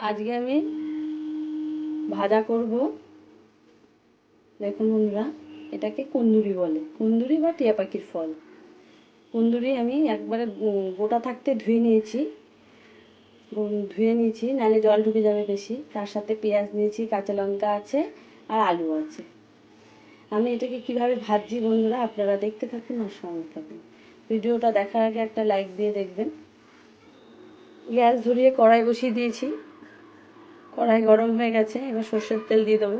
আজকে আমি ভাজা করব। দেখুন বন্ধুরা, এটাকে কুন্দুরি বলে। কুন্দুরি বা টিয়া পাখির ফল। কুন্দুরি আমি একবারে গোটা থাকতে ধুয়ে নিয়েছি। ধুয়ে নিয়েছি, নাহলে জল ঢুকে যাবে বেশি। তার সাথে পেঁয়াজ নিয়েছি, কাঁচা লঙ্কা আছে আর আলু আছে। আমি এটাকে কীভাবে ভাজছি বন্ধুরা, আপনারা দেখতে থাকুন আর সঙ্গে থাকুন। ভিডিওটা দেখার আগে একটা লাইক দিয়ে দেখবেন। গ্যাস ধরিয়ে কড়াই বসিয়ে দিয়েছি। কড়াই গরম হয়ে গেছে, এবার সর্ষের তেল দিয়ে দেবো।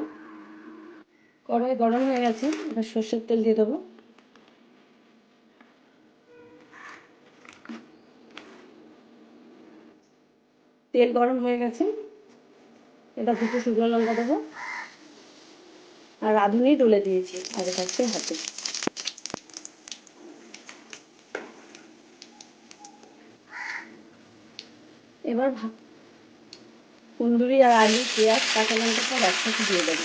কড়াই গরম হয়ে গেছে, এবার সর্ষের তেল দিয়ে দেবো। তেল গরম হয়ে গেছে, এবার দুটো শুকনো লঙ্কা দেবো। আর রাঁধুনি তুলে দিয়েছি, আগে থাকতে হাতে। এবার কুন্দুরি আর আলু, পেঁয়াজ, কাঁচা লঙ্কা সব একসাথে দিয়ে দেবো।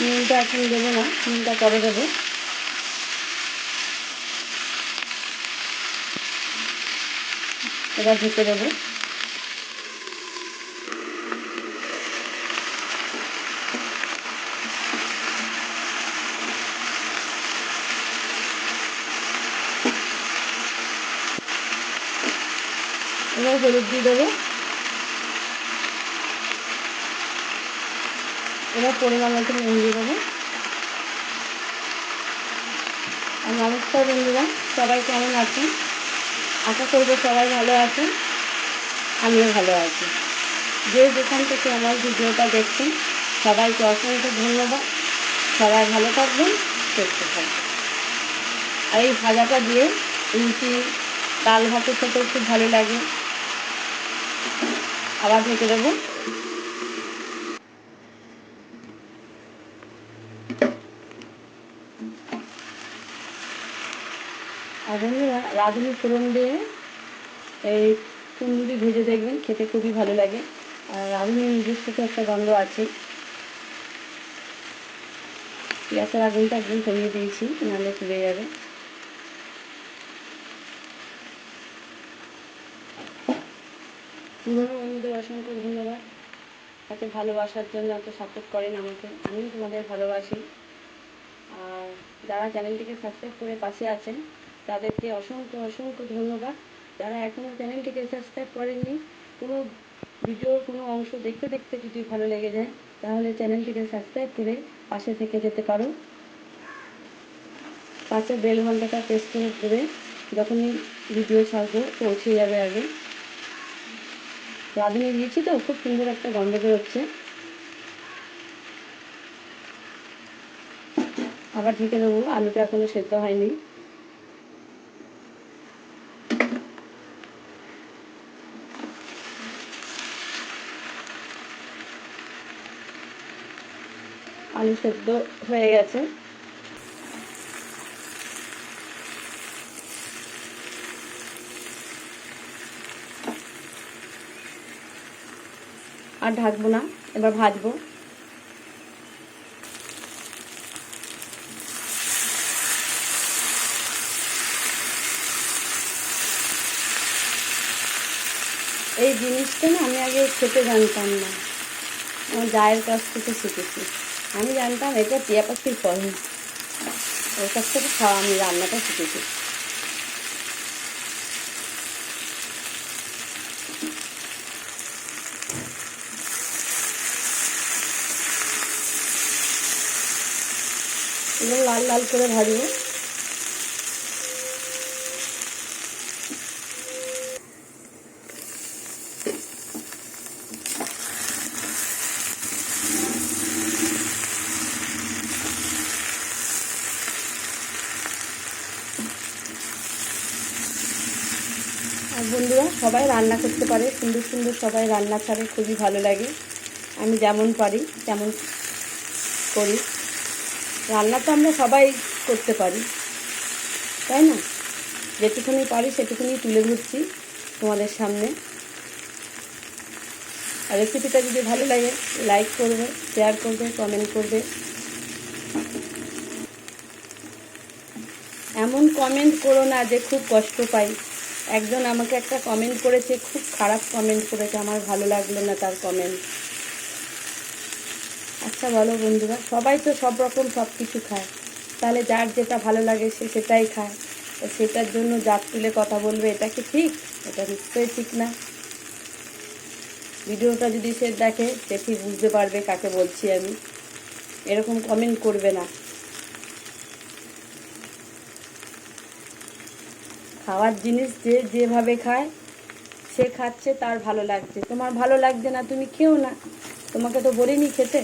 নুনটা এখন দেবো না, নুনটা পরে দেবো। এবার ঢেকে দেবো এবার হলুদ দিয়ে দেবো। এবার পরিমাণ মতো নুন দিয়ে দেবো। আর নমস্কার বন্ধুরা সবাই কেমন আছেন? আশা করব সবাই ভালো আছেন। আমিও ভালো আছি। যে যেখান থেকে আমার ভিডিওটা দেখছেন, সবাইকে অসংখ্য ধন্যবাদ। সবাই ভালো থাকবেন, সুস্থ থাকবেন। আর এই ভাজাটা দিয়ে রুটি ডাল ভাতের সাথেও খুব ভালো লাগে। আবার ঢেকে দেবো। আর বন্ধুরা, রাঁধুনি ফোড়ন দিয়ে এই কুন্দুরি ভেজে দেখবেন, খেতে খুবই ভালো লাগে। আর রাঁধুনি নিজস্ব তো একটা গন্ধ আছে। গ্যাসের আগুনটা একদম কমিয়ে দিয়েছি, নাহলে পুড়ে যাবে। পুরোনো বন্ধুদের অসংখ্য ধন্যবাদ। এত ভালোবাসার জন্য, এত সাপোর্ট করেন আমাকে। আমিও তোমাদের ভালোবাসি। আর যারা চ্যানেলটিকে সাবস্ক্রাইব করে পাশে আছেন, তাদেরকে অসংখ্য অসংখ্য ধন্যবাদ। যারা এখনও চ্যানেলটিকে সাবস্ক্রাইব করেননি, কোনো ভিডিওর কোনো অংশ দেখতে দেখতে যদি ভালো লেগে যায়, তাহলে চ্যানেলটিকে সাবস্ক্রাইব করে পাশে থেকে যেতে পারো। পাশে বেল ঘন্টাটা প্রেস করে দেবে, যখনই ভিডিও ছাড়বো, পৌঁছে যাবে আগে। রাঁধুনি দিয়েছি তো, খুব সুন্দর একটা গন্ধ বেরোচ্ছে আবার ঢেকে দেবো, আলুটা এখনও সেদ্ধ হয়নি। আলু সেদ্ধ হয়ে গেছে। আর ঢাকবো না, এবার ভাজবো। এই জিনিসটা না আমি আগে খেতে জানতাম না। আমার জায়ের কাছ থেকে শিখেছি। আমি জানতাম এটা টিয়া পাখির ফল। ওর কাছ থেকে খাওয়া, আমি রান্নাটা শিখেছি। এগুলো লাল লাল করে ভাজবো। বন্ধুরা, সবাই রান্না করতে পারে। সুন্দর সুন্দর সবাই রান্না ছাড়ে খুবই ভালো লাগে। আমি যেমন পারি, তেমন করি। রান্না তো আমরা সবাই করতে পারি, তাই না? যেটুকুনি পারি সেটুকুনি তুলে ধরছি তোমাদের সামনে। আর রেসিপিটা যদি ভালো লাগে লাইক করবে শেয়ার করবে কমেন্ট করবে। এমন কমেন্ট করো না যে খুব কষ্ট পাই। একজন আমাকে একটা কমেন্ট করেছে, খুব খারাপ কমেন্ট করেছে, আমার ভালো লাগল না তার কমেন্ট আচ্ছা বলো বন্ধুরা, সবাই তো সব রকম সব কিছু খায়। তাহলে যার যেটা ভালো লাগে সে সেটাই খায়। সেটার জন্য জাত তুলে কথা বলবে, এটা কি ঠিক? এটা নিশ্চয়ই ঠিক না। ভিডিওটা যদি সে দেখে, সে ঠিক বুঝতে পারবে কাকে বলছি আমি? এরকম কমেন্ট করবে না। খাওয়ার জিনিস যে যেভাবে খায়, সে খাচ্ছে, তার ভালো লাগছে। তোমার ভালো লাগছে না, তুমি খেও না। তোমাকে তো বলিনি খেতে।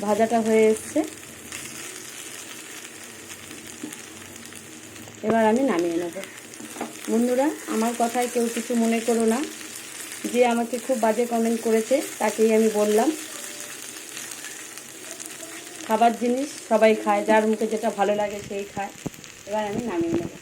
ভাজাটা হয়ে এসছে। এবার আমি নামিয়ে নেব। বন্ধুরা, আমার কথায় কেউ কিছু মনে করো না। যে আমাকে খুব বাজে কমেন্ট করেছে, তাকেই আমি বললাম। খাবার জিনিস সবাই খায়, যার মুখে যেটা ভালো লাগে সেই খায়। এবার আমি নামিয়ে নেব।